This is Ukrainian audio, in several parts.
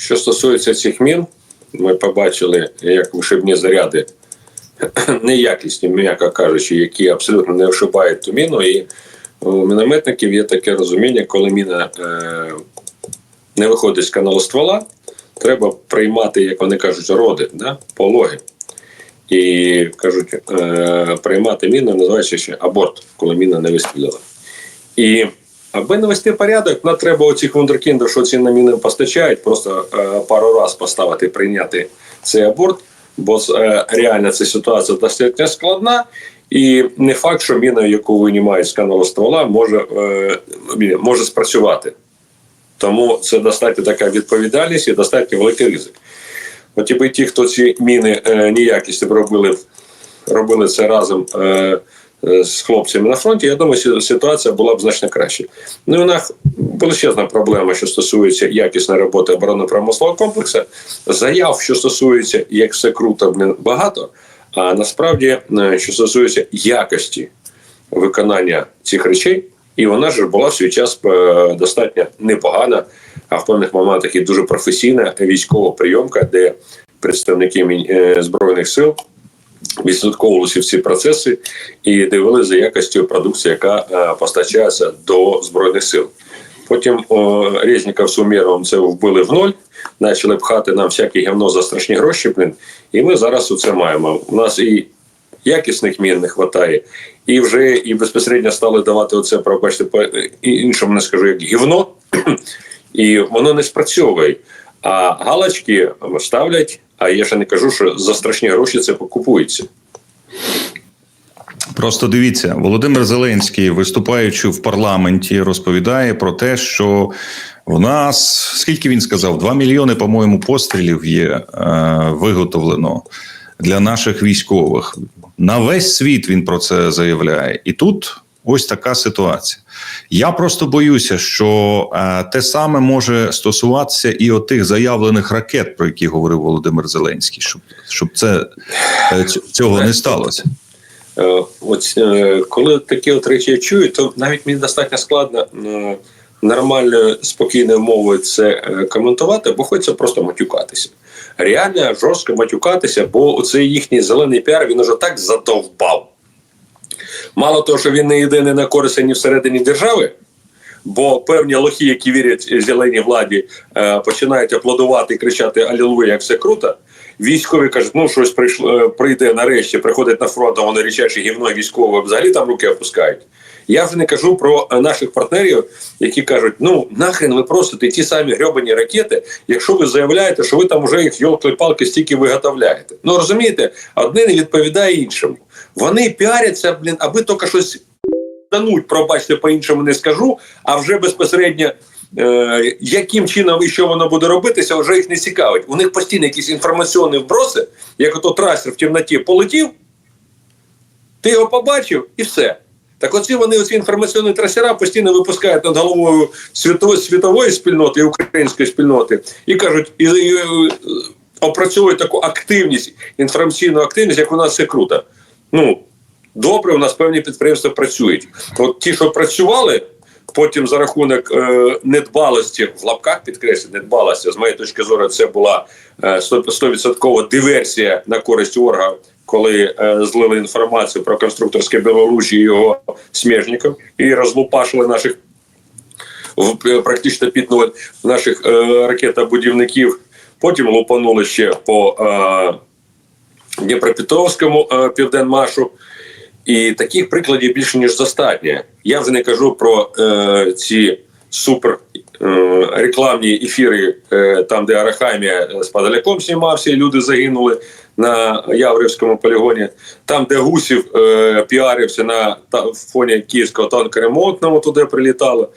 Що стосується цих мін, ми побачили, як вишибні заряди неякісні, м'яко кажучи, які абсолютно не вшибають ту міну. І у мінометників є таке розуміння, коли міна е, не виходить з каналу ствола, треба приймати, як вони кажуть, роди, да? пологи. І кажуть, е, приймати міну називається ще аборт, коли міна не вистрілила. І аби навести порядок, нам треба оцих вундеркіндів, що ці на міни постачають, просто е, пару раз поставити, прийняти цей аборт, бо е, реально ця ситуація достатньо складна. І не факт, що міна, яку винімають з каналу ствола, може, е, може спрацювати. Тому це достатньо така відповідальність і достатньо великий ризик. От якби ті, хто ці міни е, неякісні робили, робили це разом е, з хлопцями на фронті, я думаю, ситуація була б значно краще. Ну і у нас величезна проблема, що стосується якісної роботи оборонно-промислового комплексу. Заяв, що стосується, як все круто, блін, багато. А насправді, е, що стосується якості виконання цих речей, і вона ж була в свій час е, достатньо непогана, а в певних моментах і дуже професійна військова прийомка, де представники е, збройних сил відслідковували всі процеси і дивилися за якістю продукції, яка е, постачається до збройних сил. Потім о, Резніков з Умєровим це вбили в ноль, почали пхати нам всяке гівно за страшні гроші. Блин, і ми зараз оце маємо. У нас і якісних мін не вистачає, і вже і безпосередньо стали давати оце, пробачте, по іншому не скажу, як гівно, і воно не спрацьовує. А галочки ставлять, а я ще не кажу, що за страшні гроші це покупується. Просто дивіться, Володимир Зеленський, виступаючи в парламенті, розповідає про те, що в нас скільки він сказав, 2 мільйони, по-моєму, пострілів є е, виготовлено для наших військових. На весь світ він про це заявляє. І тут ось така ситуація. Я просто боюся, що е, те саме може стосуватися і отих заявлених ракет, про які говорив Володимир Зеленський, щоб, щоб це е, цього не сталося. Е, От е, коли такі от речі я чую, то навіть мені достатньо складно нормальною спокійною мовою це коментувати, бо хочеться просто матюкатися. Реально жорстко матюкатися, бо оцей їхній зелений піар він уже так задовбав. Мало того, що він не єдиний на користь ні всередині держави, бо певні лохи, які вірять зеленій владі, е, починають аплодувати і кричати Алілуя, як все круто. Військові кажуть, ну щось прийшло, е, прийде нарешті, приходить на фронт, а вони річачі гівно військове взагалі там руки опускають. Я вже не кажу про е, наших партнерів, які кажуть: ну нахрен ви просите ті самі грьобані ракети, якщо ви заявляєте, що ви там вже їх йолки палки стільки виготовляєте. Ну розумієте, одне не відповідає іншому. Вони піаряться, блін, аби тільки щось дануть, пробачте, по-іншому не скажу, а вже безпосередньо. Е, яким чином і що воно буде робитися, вже їх не цікавить. У них постійно якісь інформаційні вброси, як ото трасер в темноті полетів, ти його побачив і все. Так оці вони оці інформаційні трасера постійно випускають над головою світової, світової спільноти і української спільноти і кажуть, і, і, е, опрацьовують таку активність, інформаційну активність, як у нас все круто. Ну, добре, у нас певні підприємства працюють. От ті, що працювали, потім за рахунок е, недбалості, в лапках підкреслю, недбалості, з моєї точки зору, це була е, 100% диверсія на користь орга, коли е, злили інформацію про конструкторське Білорусі його сміжників і розлупашили наших е, практично піднули наших е, ракетобудівників. Потім лупанули ще по е, Дніпропетровському південмашу. І таких прикладів більше ніж достатньо. Я вже не кажу про е, ці супер е, рекламні ефіри, е, там, де Арахамія з Подоляком знімався, і люди загинули на Яврівському полігоні, там, де Гусів е, піарився на та, фоні київського танкоремонтного, туди прилітало.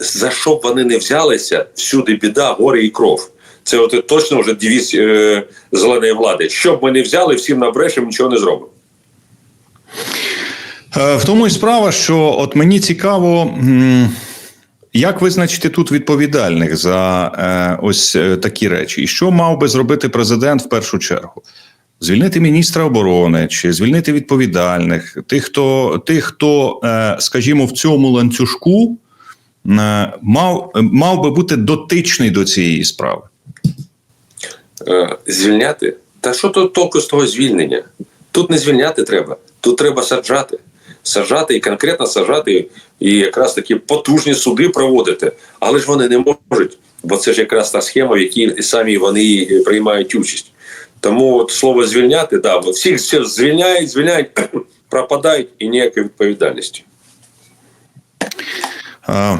За що б вони не взялися, всюди біда, горе і кров. Це от точно вже девіз е, зеленої влади. Що б ми не взяли, всім набрешемо, нічого не зробимо. Е, В тому і справа, що от мені цікаво, як визначити тут відповідальних за е, ось е, такі речі, і що мав би зробити президент в першу чергу? Звільнити міністра оборони чи звільнити відповідальних, тих, хто тих, хто, е, скажімо, в цьому ланцюжку е, мав, мав би бути дотичний до цієї справи. е, звільняти. Та що тут толку з того звільнення? Тут не звільняти треба, тут треба саджати. Саджати і конкретно саджати, і якраз такі потужні суди проводити. Але ж вони не можуть, бо це ж якраз та схема, в якій самі вони приймають участь. Тому от слово звільняти, да, бо всіх все звільняють, звільняють, пропадають і ніякої відповідальності. Е,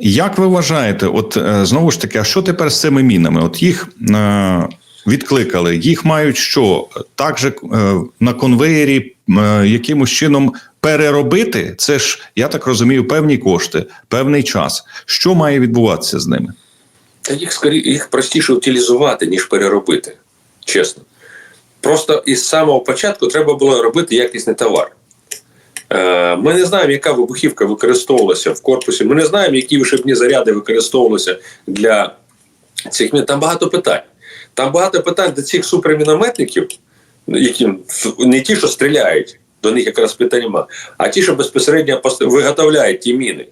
Як ви вважаєте, от е, знову ж таки, а що тепер з цими мінами? От їх е, відкликали, їх мають що? Так же е, на конвеєрі е, якимось чином переробити? Це ж, я так розумію, певні кошти, певний час. Що має відбуватися з ними? Та їх скорі їх простіше утилізувати, ніж переробити. Чесно. Просто із самого початку треба було робити якісний товар. Е, Ми не знаємо, яка вибухівка використовувалася в корпусі. Ми не знаємо, які вишибні заряди використовувалися для цих мін. Там багато питань. Там багато питань до цих супермінометників, які не ті, що стріляють, до них якраз питань нема, а ті, що безпосередньо виготовляють ті міни.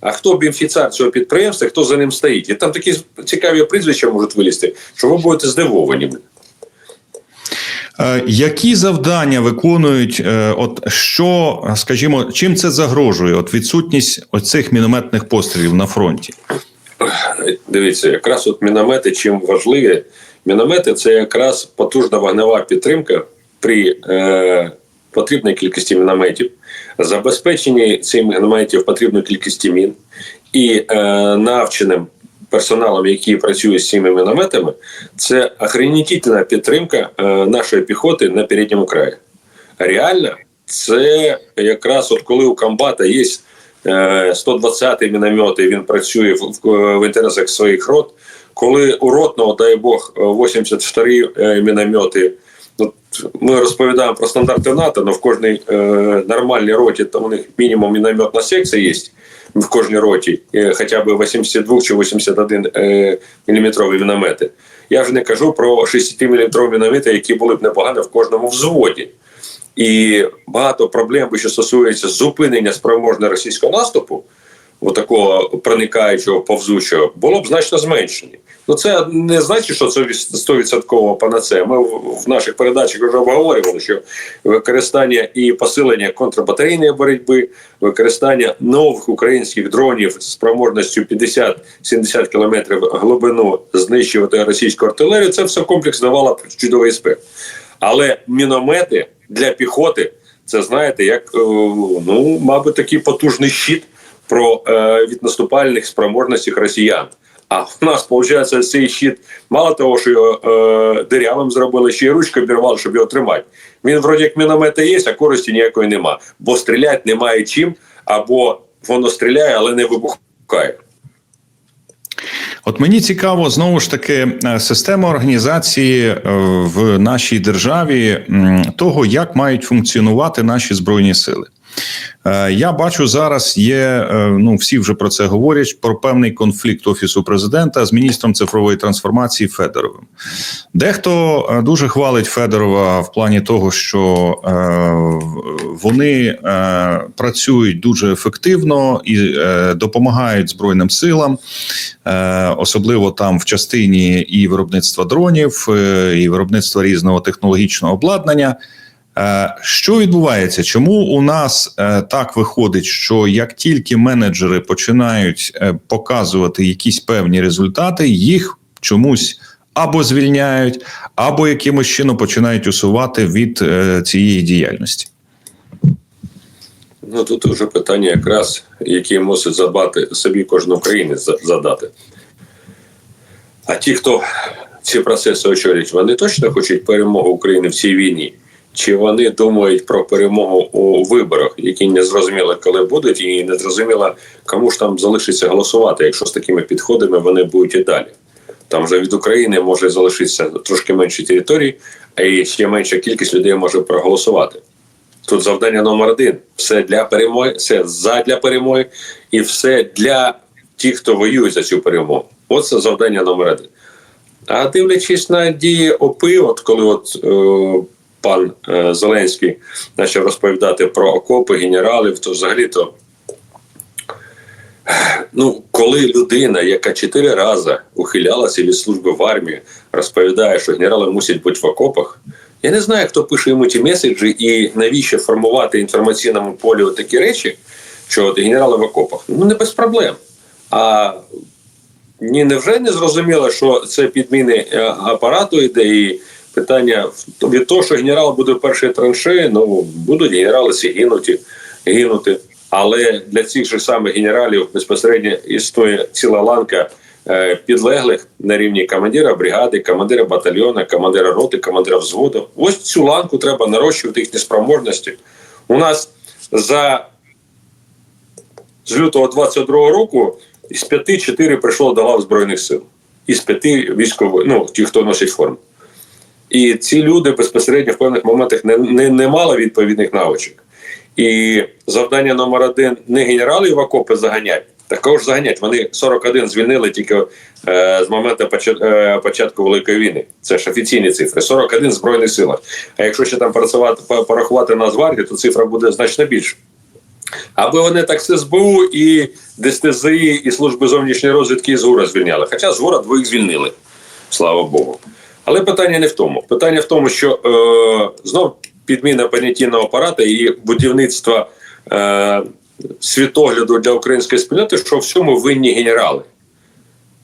А хто бенефіціар цього підприємства, хто за ним стоїть? І там такі цікаві прізвища можуть вилізти, що ви будете здивовані. Е, Які завдання виконують? е, От що, скажімо, чим це загрожує? От відсутність оцих мінометних пострілів на фронті? Дивіться, якраз от міномети чим важливі. Міномети це якраз потужна вогнева підтримка при е, потрібній кількості мінометів, забезпеченні цих мінометів потрібної кількості мін і е, навченим персоналом, який працює з цими мінометами, це охренітельна підтримка е, нашої піхоти на передньому краї. Реально, це якраз от коли у комбата є 120-й міномет, і він працює в, інтересах своїх рот. Коли у ротного, дай Бог, 82-й е, міномети. Ми розповідаємо про стандарти НАТО, але в кожній е, нормальній роті там у них мінімум мінометна секція є в кожній роті, е, хоча б 82 чи 81 е, міліметрові міномети. Я вже не кажу про 60 міліметрові міномети, які були б непогані в кожному взводі. І багато проблем, що стосується зупинення спроможного російського наступу, отакого проникаючого повзучого, було б значно зменшені. Ну це не значить, що це 100% панацея. Ми в наших передачах вже обговорювали, що використання і посилення контрбатарейної боротьби, використання нових українських дронів з спроможністю 50-70 кілометрів глибину знищувати російську артилерію. Це все комплекс давало чудовий ефект. Але міномети для піхоти, це знаєте, як е, ну, мабуть, такий потужний щит про е, від наступальних спроможностей росіян. А в нас, виходить, цей щит, мало того, що його е, дирявим зробили, ще й ручку обірвали, щоб його тримати. Він вроді як міномети є, а користі ніякої нема. Бо стріляти немає чим, або воно стріляє, але не вибухає. От мені цікаво знову ж таки е, система організації е, в нашій державі того, як мають функціонувати наші збройні сили. Е, Я бачу зараз є. е, Ну всі вже про це говорять. Про певний конфлікт офісу президента з міністром цифрової трансформації Федоровим. Дехто е, дуже хвалить Федорова в плані того, що вони працюють дуже ефективно і допомагають збройним силам, особливо там в частині і виробництва дронів, і виробництва різного технологічного обладнання. Е, Що відбувається? Чому у нас е, так виходить, що як тільки менеджери починають е, показувати якісь певні результати, їх чомусь або звільняють, або якимось чином починають усувати від цієї діяльності? Ну тут вже питання, якраз які мусить задбати собі кожен українець задати. А ті, хто ці процеси очолюють, вони точно хочуть перемоги України в цій війні? Чи вони думають про перемогу у виборах, які не зрозуміло, коли будуть, і не зрозуміло, кому ж там залишиться голосувати, якщо з такими підходами вони будуть і далі. Там вже від України може залишитися трошки менше територій, а і ще менша кількість людей може проголосувати. Тут завдання номер один: все для перемоги, все задля перемоги, і все для тих, хто воює за цю перемогу. От це завдання номер один. А дивлячись на дії ОПИ, от коли от е, пан е, Зеленський почав розповідати про окопи генералів, то взагалі то Ну, коли людина, яка чотири рази ухилялася від служби в армії, розповідає, що генерали мусять бути в окопах, я не знаю, хто пише йому ті меседжі і навіщо формувати інформаційному полі такі речі, що от генерали в окопах. Ну, не без проблем. А ні, невже не зрозуміло, що це підміни е, апарату йде і питання від того, що генерал буде в першій траншеї, ну будуть генерали всі гинуті, гинути. Але для цих же самих генералів безпосередньо існує ціла ланка е, підлеглих на рівні командира бригади, командира батальйону, командира роти, командира взводу. Ось цю ланку треба нарощувати їхні спроможності. У нас за з лютого 22-го року із п'яти чотири прийшло до лав Збройних сил. Із п'яти військових, ну ті, хто носить форму. І ці люди безпосередньо в певних моментах не, не, не мали відповідних навичок. І завдання номер один не генералів в окопи заганять, також заганять. Вони 41 звільнили тільки е, з моменту е, початку Великої війни. Це ж офіційні цифри. 41 в Збройних силах. А якщо ще там працювати, по- порахувати Нацгвардію, то цифра буде значно більше. Аби вони так з СБУ і ДСТЗІ, і служби зовнішньої розвідки і ЗГУРа звільняли. Хоча ЗГУРа двоїх звільнили, слава Богу. Але питання не в тому. Питання в тому, що е, знов підміна понятійного апарату і будівництва е, світогляду для української спільноти, що всьому винні генерали.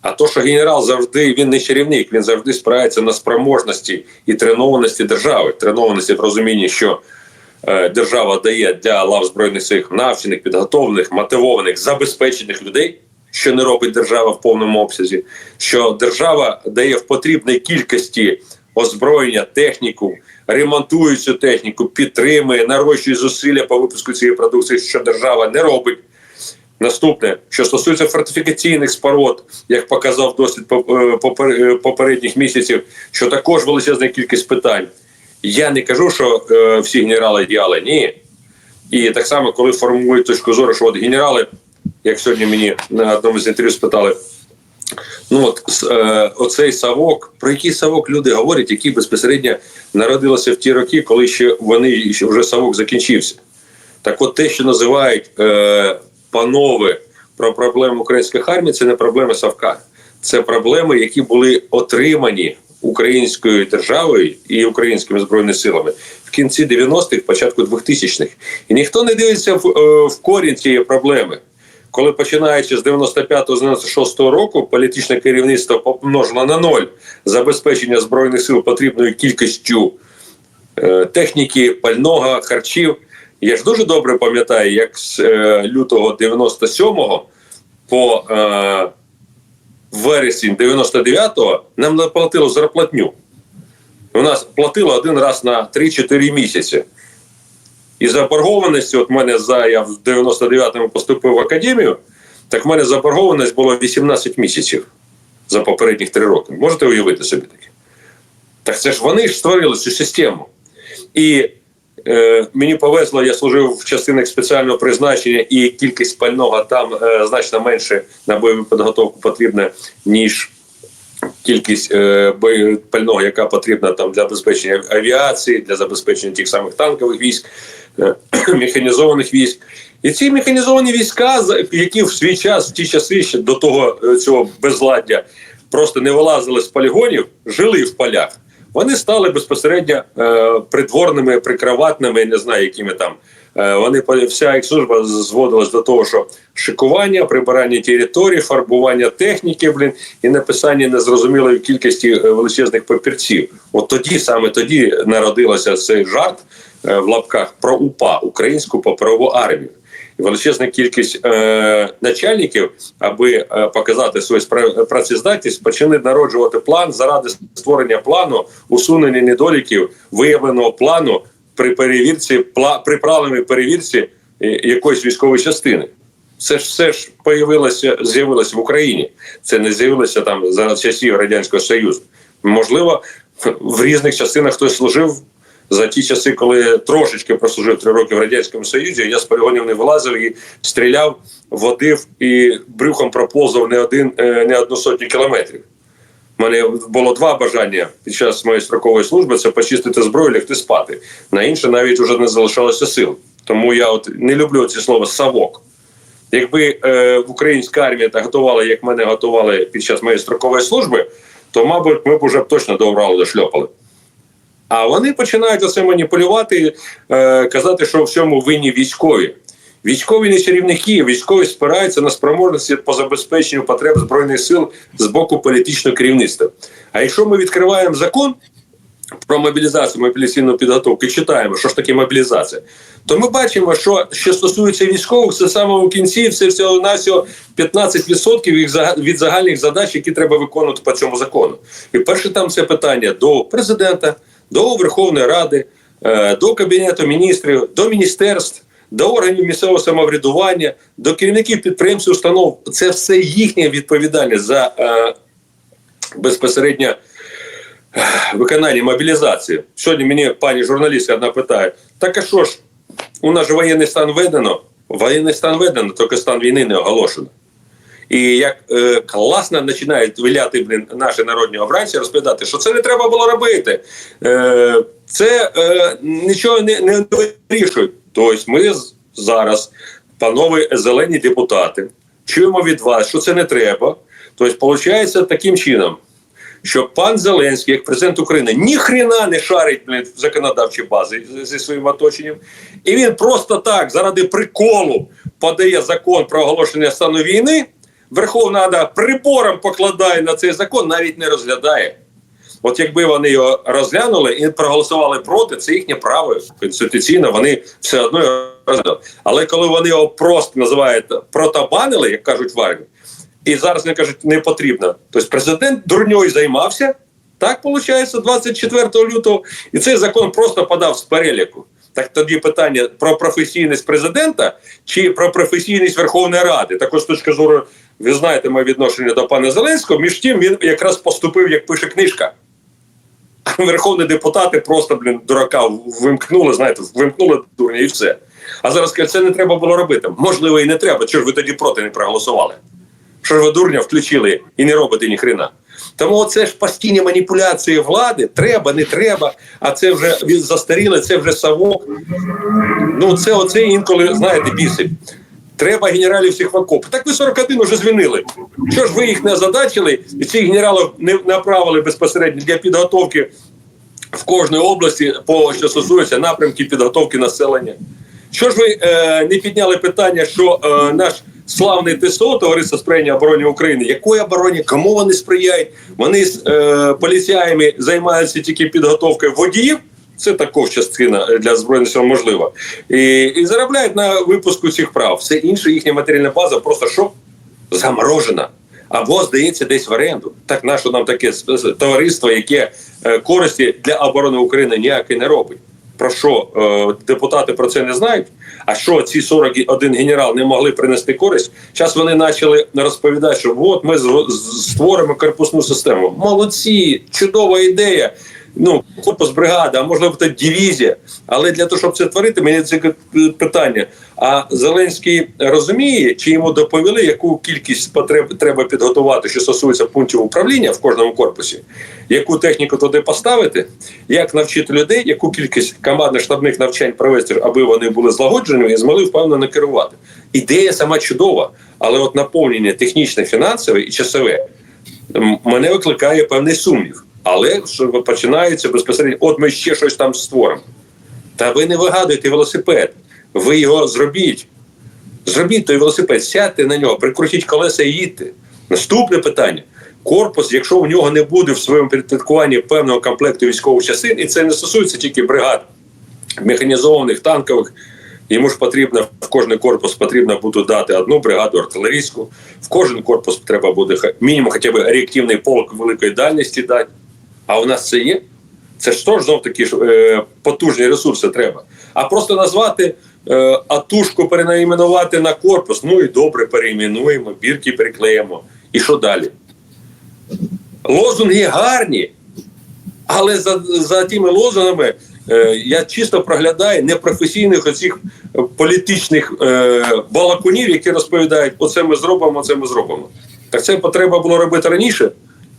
А то, що генерал завжди він не чарівник, він завжди спирається на спроможності і тренованості держави, тренованості в розумінні, що е, держава дає для лав збройних сил навчених, підготовлених, мотивованих, забезпечених людей, що не робить держава в повному обсязі, що держава дає в потрібній кількості озброєння, техніку, ремонтує цю техніку, підтримує, нарощує зусилля по випуску цієї продукції, що держава не робить. Наступне, що стосується фортифікаційних споруд, як показав досвід е, е, попередніх місяців, що також величезна кількість питань. Я не кажу, що е, всі генерали ідеали, ні. І так само, коли формують точку зору, що от генерали, як сьогодні мені на одному з інтерв'ю спитали, ну от е, оцей савок, про який савок люди говорять, які безпосередньо народилися в ті роки, коли ще вони ще вже савок закінчився. Так от те, що називають е, панове про проблеми українських армій, це не проблеми Савка. Це проблеми, які були отримані українською державою і українськими збройними силами в кінці 90-х, початку 2000-х. І ніхто не дивиться в, е, в корінь цієї проблеми. Коли починаючи з 95-96 року політичне керівництво помножило на ноль забезпечення збройних сил потрібною кількістю е, техніки, пального, харчів. Я ж дуже добре пам'ятаю, як з е, лютого 97-го по е, вересень 99-го нам не платило зарплатню. У нас платило один раз на 3-4 місяці. І заборгованості, от мене за я в 99-му поступив в академію, так в мене заборгованість було 18 місяців за попередніх 3 роки. Можете уявити собі таке? Так це ж вони ж створили цю систему. І е, мені повезло, я служив в частинах спеціального призначення, і кількість пального там е, значно менше на бойову підготовку потрібна, ніж кількість е, пального, яка потрібна там для забезпечення авіації, для забезпечення тих самих танкових військ, е, механізованих військ. І ці механізовані війська, які в свій час, в ті часи ще до того е, цього безладдя, просто не вилазили з полігонів, жили в полях. Вони стали безпосередньо е, придворними, прикроватними, не знаю, якими там. Е, вони вся їх служба зводилась до того, що шикування, прибирання території, фарбування техніки, блін, і написання незрозумілої кількості е, величезних папірців. От тоді, саме тоді, народилося цей жарт е, в лапках про УПА Українську паперову армію. Величезна кількість е, начальників, аби е, показати свою працездатність, почали народжувати план заради створення плану, усунення недоліків, виявленого плану при перевірці, при правильній перевірці е, якоїсь військової частини. Це ж все ж появилося, з'явилося в Україні. Це не з'явилося там за часів Радянського Союзу. Можливо, в різних частинах хтось служив за ті часи, коли трошечки прослужив три роки в радянському союзі. Я з полігонів не вилазив і стріляв, водив і брюхом проповзав не один е, не одну сотню кілометрів. У мене було два бажання під час моєї строкової служби: це почистити зброю, лягти спати. На інше навіть вже не залишалося сил. Тому я от не люблю ці слова савок. Якби е, українська армія так готувала, як мене готували під час моєї строкової служби, то, мабуть, ми б уже точно до Уралу дошльопали. А вони починають оце маніпулювати, е, казати, що в всьому винні військові. Військові не чарівники, військові спираються на спроможності по забезпеченню потреб збройних сил з боку політичного керівництва. А якщо ми відкриваємо закон про мобілізацію, мобілізаційну підготовку, і читаємо, що ж таке мобілізація, то ми бачимо, що що стосується військових, це саме у кінці все всього на всього 15% зага- від загальних задач, які треба виконувати по цьому закону. І перше там це питання до президента, до Верховної Ради, е, до Кабінету міністрів, до міністерств. До органів місцевого самоврядування, до керівників підприємств, установ це все їхня відповідальність за е, безпосередньо е, виконання мобілізації. Сьогодні мені пані журналістка одна питає: так а що ж, у нас же воєнний стан введено? Воєнний стан введено, тільки стан війни не оголошено. І як е, класно починають виляти блін, наші народні обранці, розповідати, що це не треба було робити. Е, це е, нічого не, не вирішують. Тобто ми зараз, панове зелені депутати, чуємо від вас, що це не треба. Тобто, виходить таким чином, що пан Зеленський, як президент України, ніхрена не шарить блін, в законодавчій базі зі- зі своїм оточенням, і він просто так, заради приколу, подає закон про оголошення стану війни. Верховна Рада прибором покладає на цей закон, навіть не розглядає. От якби вони його розглянули і проголосували проти, це їхнє право конституційно, вони все одно його розглянули. Але коли вони його просто називають протабанили, як кажуть в армії, і зараз вони кажуть, не потрібно. Тобто президент дурньою займався, так виходить, 24 лютого, і цей закон просто подав з переліку. Так тоді питання про професійність президента чи про професійність Верховної Ради. Також з точки зору, ви знаєте, моє відношення до пана Зеленського. Між тим він якраз поступив, як пише книжка. Верховні депутати просто, блін, дурака вимкнули, знаєте, вимкнули дурня і все. А зараз кажуть, це не треба було робити. Можливо, і не треба. Чого ж ви тоді проти не проголосували? Що ж ви дурня включили і не робите ні хрена? Тому це ж постійні маніпуляції влади, треба, не треба, а це вже він застарілий, це вже совок. Ну, це оце інколи, знаєте, бісить. Треба генералів всіх в окоп. Так ви 41 вже звільнили. Що ж ви їх не задачили, і цих генералів не направили безпосередньо для підготовки в кожній області, по що стосується напрямків підготовки населення? Що ж ви е, не підняли питання, що е, наш славний ТСО, товариство сприяння обороні України, якої обороні, кому вони сприяють? Вони з е, поліціями займаються тільки підготовкою водіїв. Це також частина е, для збройних сил можлива. І, і заробляють на випуску цих прав. Все інше їхня матеріальна база просто що заморожена. Або здається десь в оренду. Так наше нам таке товариство, яке е, користі для оборони України ніякої не робить. Про що е, депутати про це не знають? А що ці 41 генерал не могли принести користь? Зараз вони почали розповідати, що от ми створимо корпусну систему. Молодці, чудова ідея. Ну, корпус бригади, а можливо це дивізія. Але для того, щоб це творити, мені це питання. А Зеленський розуміє, чи йому доповіли, яку кількість потреб треба підготувати, що стосується пунктів управління в кожному корпусі, яку техніку туди поставити, як навчити людей, яку кількість командно-штабних навчань провести, аби вони були злагодженими і змогли впевнено керувати. Ідея сама чудова, але от наповнення технічне, фінансове і часове мене викликає певний сумнів. Але що починається безпосередньо, от ми ще щось там створимо. Та ви не вигадуєте велосипед, ви його зробіть. Зробіть той велосипед, сядьте на нього, прикрутіть колеса і їдьте. Наступне питання. Корпус, якщо в нього не буде в своєму підпорядкуванні певного комплекту військових частин, і це не стосується тільки бригад механізованих, танкових, йому ж потрібно в кожний корпус потрібно буде дати одну бригаду артилерійську, в кожен корпус треба буде мінімум хоча б реактивний полк великої дальності дати. А у нас це є. Це ж теж знов такі ж е, потужні ресурси треба. А просто назвати е, атушку, перенаіменувати на корпус. Ну і добре, переіменуємо, бірки приклеїмо. І що далі? Лозунги гарні, але за, за тими лозунгами е, я чисто проглядаю непрофесійних оцих політичних е, балакунів, які розповідають, оце ми зробимо, оце ми зробимо. Так це потреба було робити раніше.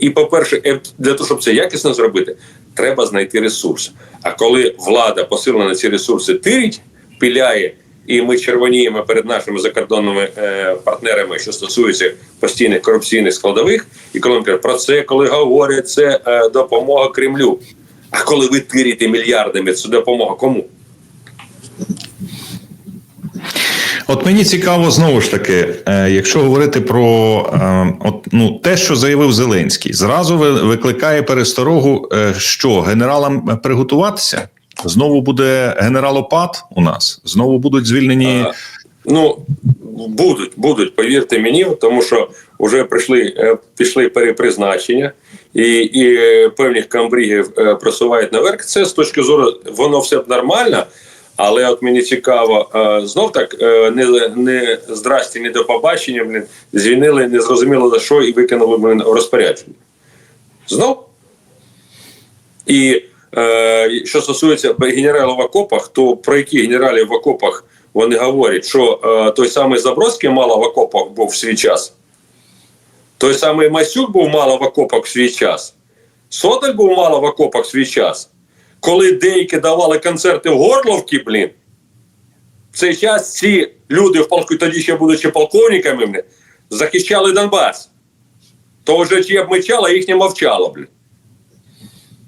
І, по-перше, е, для того, щоб це якісно зробити, треба знайти ресурс. А коли влада посилена на ці ресурси тирить, піляє і ми червоніємо перед нашими закордонними е, партнерами, що стосується постійних корупційних складових. І коли кажемо про це, коли говорять, це е, допомога Кремлю. А коли ви тирите мільярдами, це допомога кому? От мені цікаво знову ж таки, е, якщо говорити про е, от, ну, те, що заявив Зеленський, зразу ви- викликає пересторогу, е, що генералам приготуватися. Знову буде генералопад у нас, знову будуть звільнені. А, Ну будуть, будуть, повірте мені, тому що вже прийшли, пішли перепризначення, і, і певних камбрігів просувають наверх. Це з точки зору, воно все б нормально. Але от мені цікаво, е, знов так е, не, не здрасті, не до побачення, блін, не зрозуміло за що і викинули блін, розпорядження. Знов і е, що стосується генералів в окопах, то про які генералів в окопах вони говорять, що е, той самий Забродський мало в окопах був в свій час, той самий Масюк був мало в окопах в свій час, Сотель був мало в окопах в свій час. Коли деякі давали концерти в Горловці, блін, в цей час ці люди в полку, тоді ще будучи полковниками, захищали Донбас. То вже чиє б мечало, їхнє мовчало, блін.